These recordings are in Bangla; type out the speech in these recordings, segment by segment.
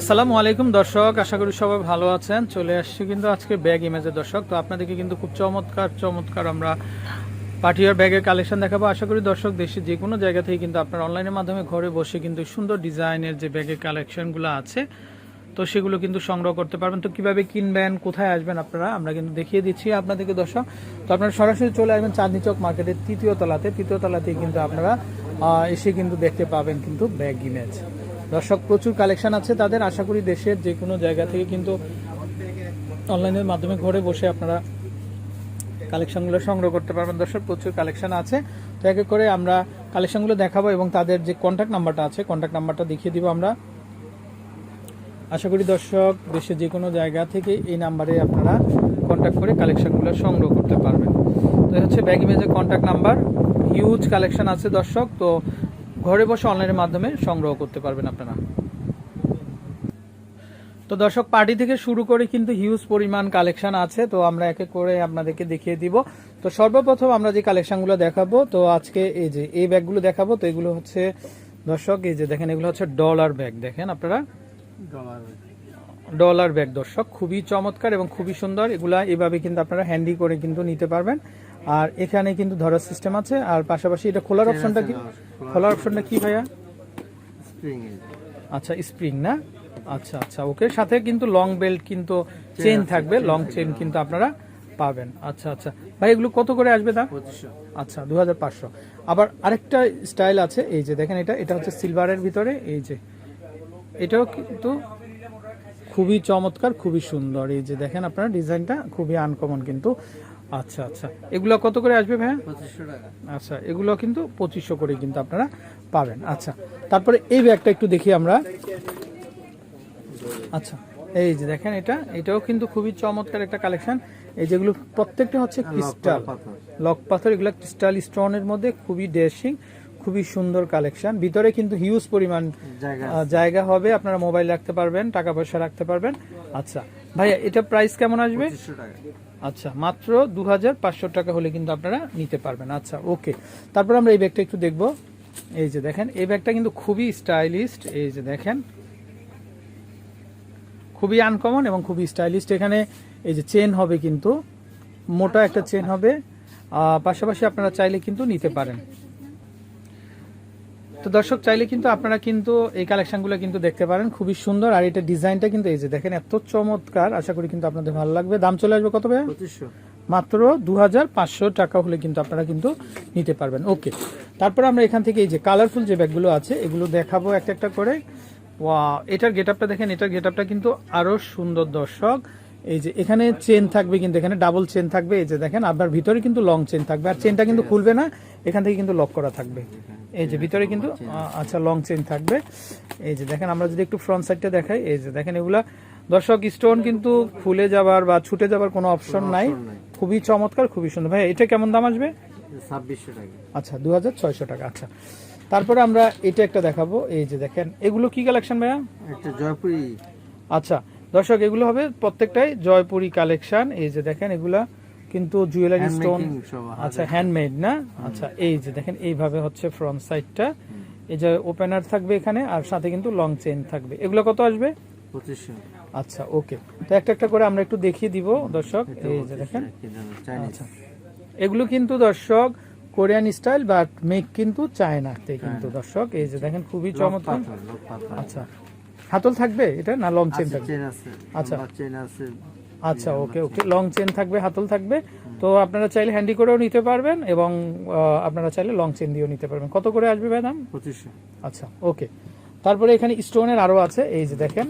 আসসালামু আলাইকুম, দর্শক। আশা করি সবাই ভালো আছেন। চলে আসছি কিন্তু আজকে ব্যাগ ইমেজের দর্শক। তো আপনাদেরকে কিন্তু খুব চমৎকার চমৎকার আমরা পাটিয়ার ব্যাগের কালেকশন দেখাবো। আশা করি দর্শক দেশের যে কোনো জায়গা থেকে কিন্তু আপনার অনলাইনের মাধ্যমে ঘরে বসে কিন্তু সুন্দর ডিজাইনের যে ব্যাগের কালেকশনগুলো আছে, তো সেগুলো কিন্তু সংগ্রহ করতে পারবেন। তো কীভাবে কিনবেন, কোথায় আসবেন আপনারা, আমরা কিন্তু দেখিয়ে দিচ্ছি আপনাদেরকে দর্শক। তো আপনারা সরাসরি চলে আসবেন চাঁদনি চক মার্কেটের তৃতীয় তলাতে। তৃতীয় তলাতেই কিন্তু আপনারা এসে কিন্তু দেখতে পাবেন কিন্তু ব্যাগ ইমেজ দর্শক, প্রচুর কালেকশন আছে তাদের। আশা করি দেশের যে কোনো জায়গা থেকে কিন্তু অনলাইনের মাধ্যমে ঘরে বসে আপনারা কালেকশনগুলো সংগ্রহ করতে পারবেন। দর্শক, প্রচুর কালেকশন আছে। তো এক করে আমরা কালেকশনগুলো দেখাবো এবং তাদের যে কন্ট্যাক্ট নাম্বারটা আছে কন্ট্যাক্ট নাম্বারটা দেখিয়ে দিব আমরা। আশা করি দর্শক দেশে যে কোনো জায়গা থেকে এই নাম্বারে আপনারা কন্ট্যাক্ট করে কালেকশনগুলো সংগ্রহ করতে পারবেন। তো হচ্ছে ব্যাগ ইমেজের কন্ট্যাক্ট নাম্বার হিউজ কালেকশন আছে দর্শক। তো ঘরে বসে অনলাইনের মাধ্যমে সংগ্রহ করতে পারবেন আপনারা। তো দর্শক, পার্টি থেকে শুরু করে কিন্তু হিউজ পরিমাণ কালেকশন আছে, তো আমরা এক করে আপনাদেরকে দেখিয়ে দিব। তো সর্বপ্রথম আমরা যে কালেকশনগুলো দেখাবো, তো আজকে এই যে এই ব্যাগগুলো দেখাবো, তো এগুলো হচ্ছে দর্শক, এই যে দেখেন, এগুলো হচ্ছে ডলার ব্যাগ দেখেন আপনারা? ডলার ব্যাগ দর্শক। খুবই চমৎকার এবং খুবই সুন্দর। এগুলা এভাবে কিন্তু আপনারা হ্যান্ডি করে কিন্তু নিতে পারবেন। আর এখানে কিন্তু ধরার সিস্টেম আছে। আর পাশাপাশি এটা খোলার অপশনটা কি? খোলার অপশনটা কি ভাইয়া? আচ্ছা স্প্রিং না? আচ্ছা আচ্ছা ওকে সাথে কিন্তু লং বেল্ট কিন্তু চেন থাকবে। লং চেন কিন্তু আপনারা পাবেন। আচ্ছা আচ্ছা। ভাই এগুলো কত করে আসবে দাম? আচ্ছা দু হাজার পাঁচশো। আবার আরেকটা স্টাইল আছে। এই যে দেখেন এটা এটা হচ্ছে সিলভারের ভিতরে। এই যে এটাও কিন্তু খুবই চমৎকার খুবই সুন্দর। এই যে দেখেন আপনারা ডিজাইনটা খুবই আনকমন কিন্তু। আচ্ছা আচ্ছা। এগুলো কত করে আসবে ভাইয়া? আচ্ছা এগুলো কিন্তু পঁচিশশো করে কিন্তু আপনারা পাবেন। আচ্ছা তারপরে এই ব্যাগটা একটু দেখি আমরা। আচ্ছা এই যে দেখেন এটা এটাও কিন্তু খুবই চমৎকার একটা কালেকশন। এই যেগুলো প্রত্যেকটা হচ্ছে ক্রিস্টাল। লক পাথর এগুলো ক্রিস্টাল স্টোনের মধ্যে খুবই ড্রেসিং খুবই সুন্দর কালেকশন। ভিতরে কিন্তু হিউজ পরিমাণ জায়গা হবে। আপনারা মোবাইল রাখতে পারবেন টাকা পয়সা রাখতে পারবেন। আচ্ছা ভাইয়া এটা প্রাইস কেমন আসবে? আচ্ছা মাত্র দু হাজার পাঁচশো টাকা হলে কিন্তু আপনারা নিতে পারবেন। আচ্ছা ওকে। তারপর আমরা এই ব্যাগটা একটু দেখব। এই যে দেখেন এই ব্যাগটা কিন্তু খুবই স্টাইলিস্ট এই যে দেখেন খুবই আনকমন এবং খুবই স্টাইলিস্ট এখানে এই যে চেন হবে কিন্তু মোটা একটা চেন হবে। পাশাপাশি আপনারা চাইলে কিন্তু নিতে পারেন। তো দর্শক চাইলে কিন্তু আপনারা কিন্তু এই কালেকশনগুলো কিন্তু দেখতে পারেন। খুবই সুন্দর। আর এটা ডিজাইনটা কিন্তু এই যে দেখেন এত চমৎকার। আশা করি কিন্তু আপনাদের ভালো লাগবে। দাম চলে আসবে কত ভাইয়া? মাত্র দু হাজার পাঁচশো টাকা হলে কিন্তু আপনারা কিন্তু নিতে পারবেন। ওকে তারপর আমরা এখান থেকে এই যে কালারফুল যে ব্যাগগুলো আছে এগুলো দেখাবো একটা একটা করে। ওয়া এটার গেট আপটা দেখেন এটার গেটআপটা কিন্তু আরও সুন্দর দর্শক। এই যে এখানে চেন থাকবে কিন্তু এখানে ডাবল চেন থাকবে। এই যে দেখেন আপনার ভিতরে কিন্তু লং চেন থাকবে। আর চেনটা কিন্তু খুলবে না এখান থেকে কিন্তু লক করা থাকবে। এই যে ভিতরে কিন্তু আচ্ছা লং চেন থাকবে। এই যে দেখেন আমরা যদি একটু ফ্রন্ট সাইডটা দেখাই এই যে দেখেন এগুলা দর্শক স্টোন কিন্তু খুলে যাবার বা ছুটে যাবার কোনো অপশন নাই। খুবই চমৎকার খুবই সুন্দর। ভাই এটা কেমন দাম আসবে? ছাব্বিশশো টাকা। আচ্ছা দু হাজার ছয়শো টাকা আচ্ছা। তারপরে আমরা এটা একটা দেখাবো। এই যে দেখেন এগুলো কি কালেকশন ভাইয়া? একটা জয়পুরি। আচ্ছা দর্শক এগুলো হবে প্রত্যেকটাই জয়পুরি কালেকশন। এই যে দেখেন এগুলা কিন্তু জুয়েলারি স্টোন। আচ্ছা হ্যান্ডমেড না? আচ্ছা এই যে দেখেন এইভাবে হচ্ছে ফ্রন্ট সাইডটা এই যে ওপেনার থাকবে এখানে আর সাথে কিন্তু লং চেন থাকবে। এগুলো কত আসবে? আচ্ছা ওকে তো একটা একটা করে আমরা একটু দেখিয়ে দিব দর্শক। এই যে দেখেন। আচ্ছা। এগুলো কিন্তু দর্শক কোরিয়ান স্টাইল বাট মেক কিন্তু চায়নাতে কিন্তু দর্শক। এই যে দেখেন খুবই চমৎকার। আচ্ছা। হাতল থাকবে এটা না লং চেন থাকবে? আচ্ছা। চেন আছে। আচ্ছা ওকে ওকে লং চেন থাকবে হাতল থাকবে। তো আপনারা চাইলে হ্যান্ডি করেও নিতে পারবেন এবং আপনারা চাইলে লং চেন দিয়েও নিতে পারবেন। কত করে আসবে ভাই দাম? পঁচিশশো। আচ্ছা ওকে তারপরে এখানে স্টোনের আরও আছে এই যে দেখেন।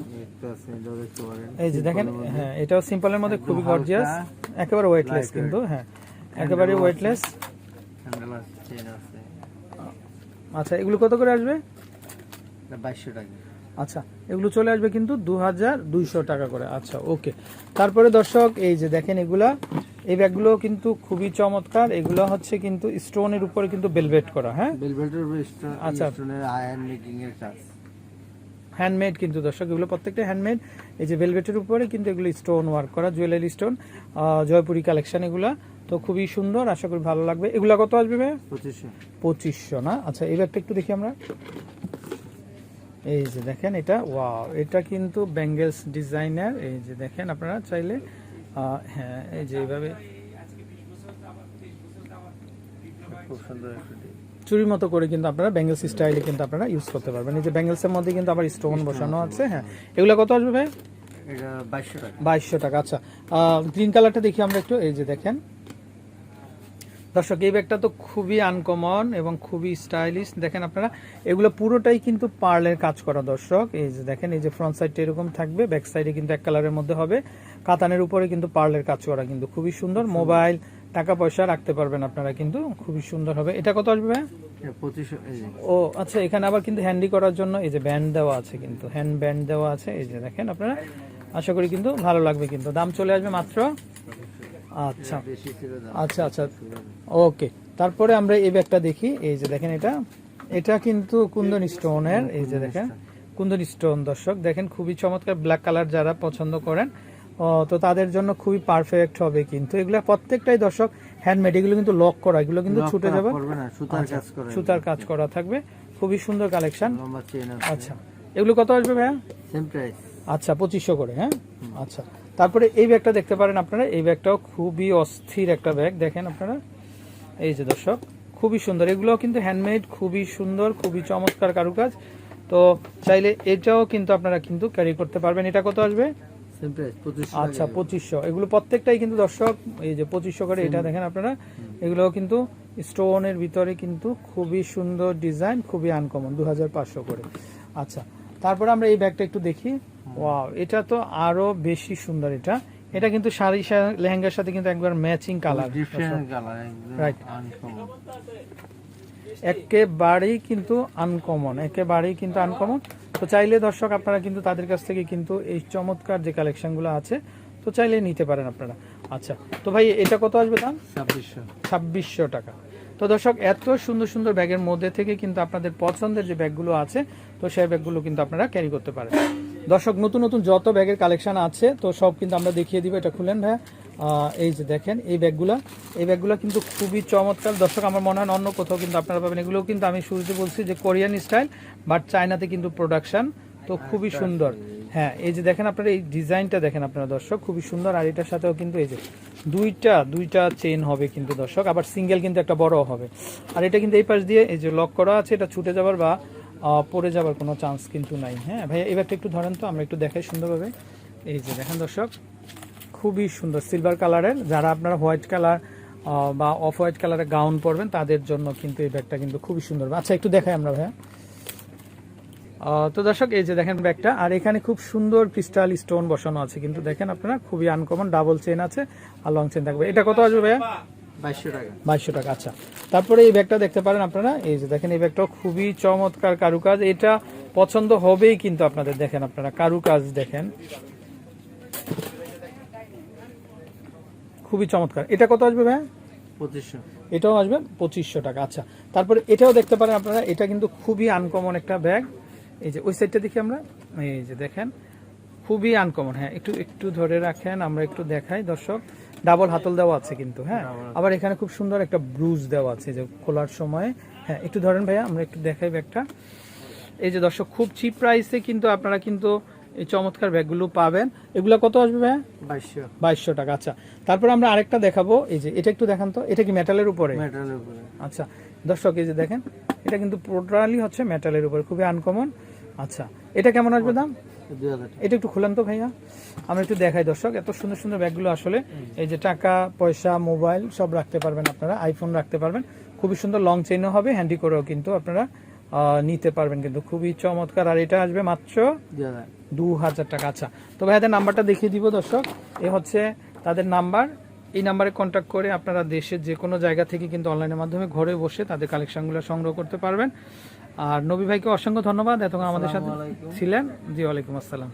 এই যে দেখেন হ্যাঁ এটাও সিম্পলের মধ্যে খুবই গর্জিয়াস একেবারে ওয়েটলেস কিন্তু হ্যাঁ একেবারে ওয়েটলেস আচ্ছা এগুলো কত করে আসবে? বাইশশো টাকা। আচ্ছা এগুলো চলে আসবে কিন্তু দু হাজার দুইশো টাকা করে। আচ্ছা ওকে। তারপরে দর্শক এই যে দেখেন এগুলা এই ব্যাগগুলো কিন্তু খুবই চমৎকার। এগুলো হচ্ছে কিন্তু স্টোনের উপরে কিন্তু বেলভেট করা হ্যাঁ? বেলভেটের আচ্ছা। স্টোনের আয়রন মেকিং এর কাজ। হ্যান্ডমেড কিন্তু দর্শক এগুলো প্রত্যেকটা হ্যান্ডমেড। এই যে ভেলভেটের উপরে কিন্তু এগুলো স্টোন ওয়ার্ক করা জুয়েলারি স্টোন জয়পুরি কালেকশন এগুলা। তো খুবই সুন্দর আশা করি ভালো লাগবে। এগুলা কত আসবে ভাই পঁচিশশো। পঁচিশশো না? আচ্ছা এই ব্যাগটা একটু দেখি আমরা। এই যে দেখেন এটা ওয়াও এটা কিন্তু ব্যাঙ্গেলস ডিজাইনার এই যে দেখেন আপনারা চাইলে হ্যাঁ এই যে এইভাবে চুরির মতো করে কিন্তু আপনারা ব্যাঙ্গেলস স্টাইলে কিন্তু আপনারা ইউজ করতে পারবেন। এই যে ব্যাঙ্গেলসের মধ্যে কিন্তু আবার স্টোন বসানো আছে হ্যাঁ। এগুলো কত আসবে ভাই? বাইশশো টাকা। আচ্ছা। গ্রিন কালারটা দেখি আমরা একটু এই যে দেখেন। দর্শক এই ব্যাগটা তো খুবই আনকমন এবং খুবই স্টাইলিশ দেখেন আপনারা এগুলো পুরোটাই কিন্তু পার্লের কাজ করা দর্শক। এই যে দেখেন এই যে ফ্রন্ট সাইডটা এরকম থাকবে ব্যাক সাইডে কিন্তু এক কালারের মধ্যে হবে। কাতানের উপরে কিন্তু পার্লের কাজ করা কিন্তু খুবই সুন্দর। মোবাইল টাকা পয়সা রাখতে পারবেন আপনারা কিন্তু খুবই সুন্দর হবে। এটা কত আসবে ও আচ্ছা এখানে আবার কিন্তু হ্যান্ডি করার জন্য এই যে ব্যান্ড দেওয়া আছে কিন্তু হ্যান্ড ব্যান্ড দেওয়া আছে। এই যে দেখেন আপনারা আশা করি কিন্তু ভালো লাগবে কিন্তু। দাম চলে আসবে মাত্র আচ্ছা। আচ্ছা আচ্ছা। ওকে তারপরে আমরা এই ব্যাগটা দেখি। এই যে দেখেন এটা। এটা কিন্তু কুন্দন স্টোনের এই যে দেখেন। কুন্দন স্টোন দর্শক। দেখেন খুবই চমৎকার ব্ল্যাক কালার যারা পছন্দ করেন তো তাদের জন্য খুবই পারফেক্ট হবে কিন্তু। এগুলো প্রত্যেকটাই দর্শক হ্যান্ডমেড এগুলো কিন্তু লক করা এগুলো কিন্তু ছুটে যাবে। সুতার আচ্ছা, কাজ সুতার কাজ করা থাকবে। খুবই সুন্দর কালেকশন আচ্ছা। এগুলো কত আসবে ভাইয়া? সেম প্রাইস আচ্ছা পঁচিশশো করে হ্যাঁ? আচ্ছা। তারপরে এই ব্যাগটা দেখতে পারেন আপনারা। এই ব্যাগটাও খুবই অস্থির একটা ব্যাগ। দেখেন আপনারা? এই যে দর্শক খুবই সুন্দর। এগুলো কিন্তু হ্যান্ডমেড খুবই সুন্দর খুবই চমৎকার কারুকাজ। তো চাইলে এটাও কিন্তু আপনারা কিন্তু ক্যারি করতে পারবেন। এটা কত আসবে? আচ্ছা পঁচিশশো। এগুলো প্রত্যেকটাই কিন্তু দর্শক এই যে পঁচিশশো করে এটা দেখেন আপনারা। এগুলো কিন্তু স্টোনের ভিতরে কিন্তু খুবই সুন্দর ডিজাইন খুবই আনকমন দু হাজার পাঁচশো করে। আচ্ছা তারপরে আমরা এই ব্যাগটা একটু দেখি। ওয়াও এটা তো আরও বেশি সুন্দর এটা। এটা কিন্তু শাড়ি লেহেঙ্গার সাথে কিন্তু একবার ম্যাচিং কালার। একেবারেই কিন্তু আনকমন একেবারেই কিন্তু আনকমন তো চাইলে দর্শক আপনারা কিন্তু তাদের কাছ থেকে কিন্তু এই চমৎকার যে কালেকশনগুলো আছে তো চাইলে নিতে পারেন আপনারা। আচ্ছা তো ভাই এটা কত আসবে দাম? ছাব্বিশশো। ছাব্বিশশো টাকা। তো দর্শক, এত সুন্দর সুন্দর ব্যাগের মধ্যে থেকে কিন্তু আপনাদের পছন্দের যে ব্যাগগুলো আছে, তো সেই ব্যাগগুলো কিন্তু আপনারা ক্যারি করতে পারেন। দর্শক, নতুন নতুন যত ব্যাগের কালেকশন আছে, তো সব কিন্তু আমরা দেখিয়ে দিব। এটা খুলেন ভাইয়া। এই যে দেখেন, এই ব্যাগগুলো। এই ব্যাগগুলো কিন্তু খুবই চমৎকার। দর্শক, আমার মনে হয় অন্য কোথাও কিন্তু আপনারা পাবেন। এগুলো কিন্তু আমি শুরুতে বলছি যে কোরিয়ান স্টাইল, বাট চায়নাতে কিন্তু প্রোডাকশন তো খুবই সুন্দর। হ্যাঁ এই যে দেখেন আপনারা, এই ডিজাইনটা দেখেন আপনারা দর্শক, খুবই সুন্দর। আর এটার সাথেও কিন্তু এই যে দুইটা দুইটা চেন হবে কিন্তু দর্শক। আবার সিঙ্গেল কিন্তু একটা বড় হবে। আর এটা কিন্তু এই পাশ দিয়ে এই যে লক করা আছে, এটা ছুটে যাবার বা পড়ে যাবার কোনো চান্স কিন্তু নাই। হ্যাঁ ভাইয়া এবারটা একটু ধরেন তো, আমরা একটু দেখাই সুন্দরভাবে। এই যে দেখেন দর্শক, খুবই সুন্দর। সিলভার কালারের যারা আপনারা হোয়াইট কালার বা অফ হোয়াইট কালারের গাউন পরবেন, তাদের জন্য কিন্তু এই ব্যাগটা কিন্তু খুবই সুন্দর। আচ্ছা একটু দেখাই আমরা, ভাইয়া। তো দর্শক এই যে দেখেন ব্যাগটা আর এখানে খুব সুন্দর ক্রিস্টাল স্টোন বসানো আছে। কিন্তু দেখেন আপনারা খুবই আনকমন ডাবল চেন আছে আর লং চেন থাকবে। এটা কত আসবে ভাইয়া? বাইশশো টাকা। আচ্ছা। তারপরে এই ব্যাগটা দেখতে পারেন আপনারা। এই যে দেখেন এই ব্যাগটাও খুবই চমৎকার কারুকাজ। এটা পছন্দ হবেই কিন্তু আপনাদের দেখেন আপনারা কারুকাজ দেখেন। খুবই চমৎকার। এটা কত আসবে ভাইয়া? পঁচিশশো। এটাও আসবে পঁচিশশো টাকা আচ্ছা। তারপরে এটাও দেখতে পারেন আপনারা এটা কিন্তু খুবই আনকমন একটা ব্যাগ। এই যে ওই সাইডটা দেখি আমরা। এই যে দেখেন খুবই আনকমন হ্যাঁ একটু একটু ধরে রাখেন আমরা একটু দেখাই। দর্শক ডাবল হাতল দেওয়া আছে কিন্তু হ্যাঁ? আবার এখানে খুব সুন্দর একটা ব্রুজ দেওয়া আছে যে খোলার সময়। হ্যাঁ একটু ধরেন ভাইয়া আমরা একটু দেখাই ব্যাগটা। এই যে দর্শক খুব চিপ প্রাইসে কিন্তু আপনারা কিন্তু এই চমৎকার ব্যাগগুলো পাবেন। এগুলো কত আসবে ভাইয়া? বাইশশো। বাইশশো টাকা আচ্ছা। তারপর আমরা আরেকটা দেখাবো। এই যে এটা একটু দেখান তো। এটা কি মেটালের উপরে? মেটালের উপরে। আচ্ছা দর্শক এই যে দেখেন এটা কিন্তু টোটালি হচ্ছে মেটালের উপরে। খুবই আনকমন আচ্ছা এটা কেমন আসবে দাম? এটা একটু খুলেন তো ভাইয়া। আমরা একটু দেখাই দর্শক এত সুন্দর সুন্দর ব্যাগগুলো আসলে এই যে টাকা পয়সা মোবাইল সব রাখতে পারবেন আপনারা আইফোন রাখতে পারবেন। খুবই সুন্দর লং চেইনও হবে হ্যান্ডি করেও কিন্তু আপনারা নিতে পারবেন কিন্তু। খুবই চমৎকার আর এটা আসবে মাত্র দু হাজার। টাকা। আচ্ছা তো ভাইয়াদের নাম্বারটা দেখিয়ে দিব দর্শক। এ হচ্ছে তাদের নাম্বার। এই নাম্বারে কন্ট্যাক্ট করে আপনারা দেশের যে কোনো জায়গা থেকে কিন্তু অনলাইনের মাধ্যমে ঘরে বসে তাদের কালেকশনগুলো সংগ্রহ করতে পারবেন। আর নবী ভাইকে অসংখ্য ধন্যবাদ এতক্ষণ আমাদের সাথে ছিলেন। জি ওয়ালাইকুম আসসালাম।